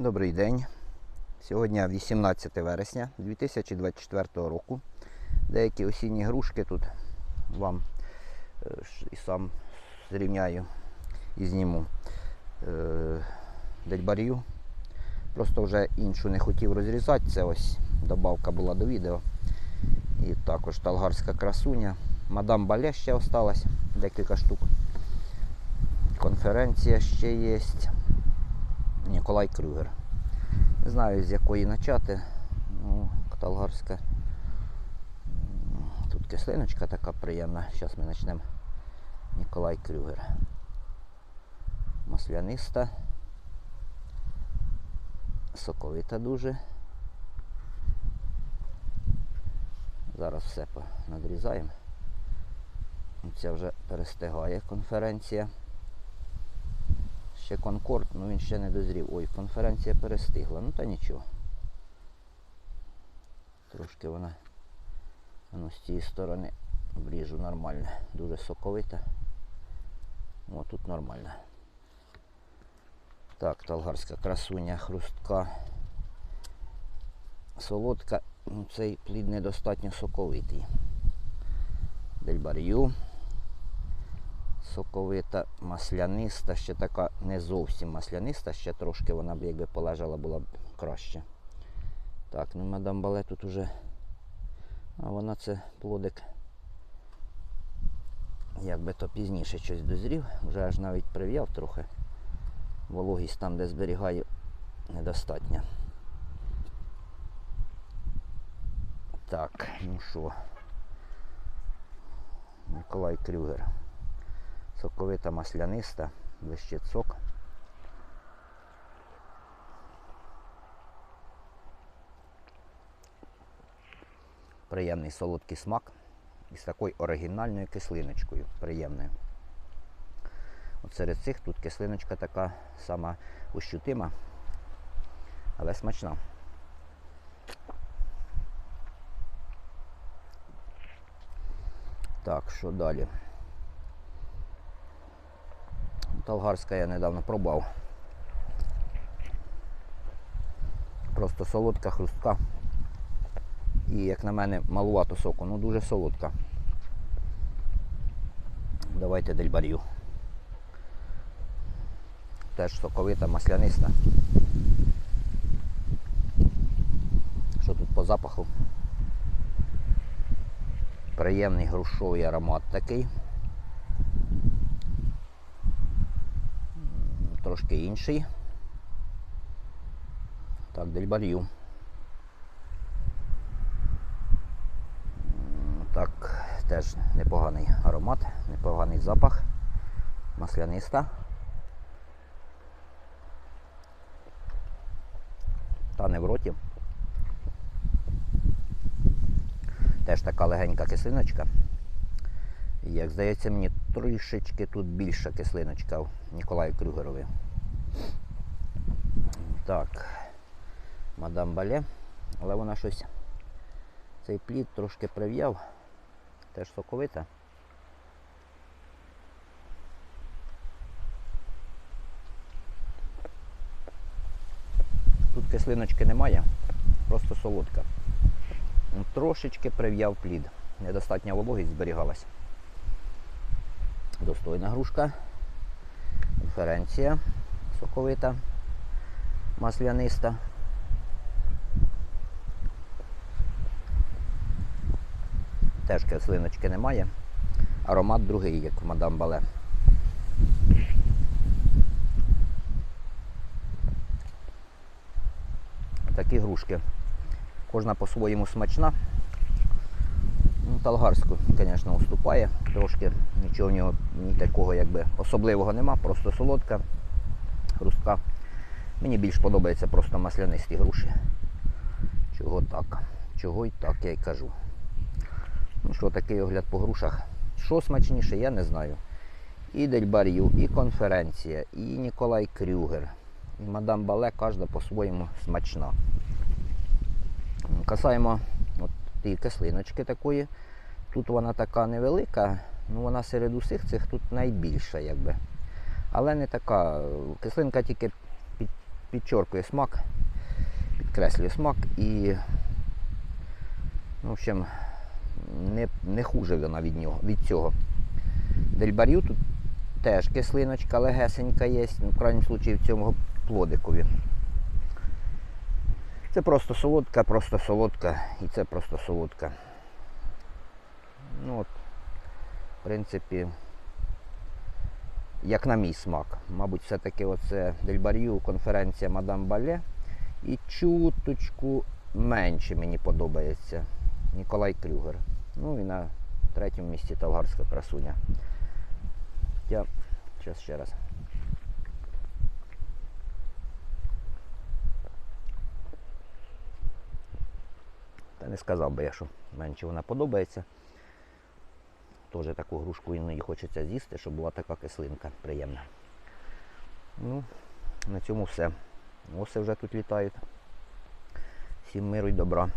Добрий день. Сьогодні 18 вересня 2024 року. Деякі осінні грушки тут вам е, і сам зрівняю і зніму. Е, Дельбарію. Просто вже іншу не хотів розрізати. Це ось добавка була до відео. І також талгарська красуня. Мадам Бале ще осталась декілька штук. Конференція ще є. Ніколай Крюгер. Не знаю з якої почати. Ну, Талгарська. М, Тут кислиночка така приємна. Зараз ми почнемо. Ніколай Крюгер. Масляниста. Соковита дуже. Зараз все надрізаємо. Ця вже перестигає конференція. Ще Конкорд, ну він ще не дозрів. Ой, конференція перестигла. Ну та нічого. Трошки вона ну, з цієї сторони обріжу нормально. Дуже соковита. О, тут нормально. Так, талгарська красуня, хрустка. Солодка. Ну, Цей плід недостатньо соковитий. Дельбарю соковита, масляниста, ще така не зовсім масляниста, ще трошки вона б якби полежала була б краще. Так, ну мадам Бале тут уже. А вона це плодик. Якби то пізніше щось дозрів, вже аж навіть прив'яв трохи. Вологість там, де зберігаю, недостатня. Так, ну що. Миколай Крюгер соковита масляниста, блищить сок. Приємний солодкий смак із такою оригінальною кислиночкою. Приємною. От серед цих тут кислиночка така сама ощутима, але смачна. Так, що далі? Талгарська я недавно пробував. Просто солодка хрустка. І, як на мене, малувато соку, ну дуже солодка. Давайте дельбарю. Теж соковита, масляниста. Що тут по запаху? Приємний грушовий аромат такий. Трошки інший. Так, дельбарю. Так, теж непоганий аромат, непоганий запах. Масляниста. Та не в роті. Теж така легенька кислиночка. Як здається, мені трішечки тут більша кислиночка в Ніколаю Крюгерові. Так, мадам Бале, але вона щось цей плід трошки прив'яв, теж соковита. Тут кислиночки немає, просто солодка. Ну, Трошечки прив'яв плід. Недостатня вологість зберігалась. Достойна грушка. Конференція соковита, масляниста. Теж кислиночки немає. Аромат другий, як в мадам Бале. Такі грушки. Кожна по-своєму смачна. Ну, Талгарську, звісно, уступає. Трошки нічого в нього ні такого якби особливого нема, просто солодка, хрустка. Мені більш подобається просто маслянисті груші. Чого так? Чого й так, я й кажу. Ну що, такий огляд по грушах. Що смачніше, я не знаю. І Дельбарю, і конференція, і Ніколай Крюгер, і мадам Бале, кожна по-своєму смачна. Касаємо от тієї кислиночки такої. Тут вона така невелика, ну вона серед усіх цих тут найбільша, якби. Але не така. Кислинка тільки під підчоркує смак, підкреслює смак і, ну, в общем, не, не хуже вона від, нього, від цього. Дельбарю тут теж кислиночка легесенька є, ну, в крайньому случаї в цьому плодикові. Це просто солодка, просто солодка і це просто солодка. Ну от, в принципі, як на мій смак. Мабуть, все-таки оце Дельбарю, конференція Мадам Бале. І чуточку менше мені подобається Ніколай Крюгер. Ну і на третьому місці Талгарська красуня. Я зараз ще раз. Та не сказав би я, що менше вона подобається. Теж таку грушку іноді хочеться з'їсти, щоб була така кислинка приємна. Ну, на цьому все. Оси вже тут літають. Всім миру і добра.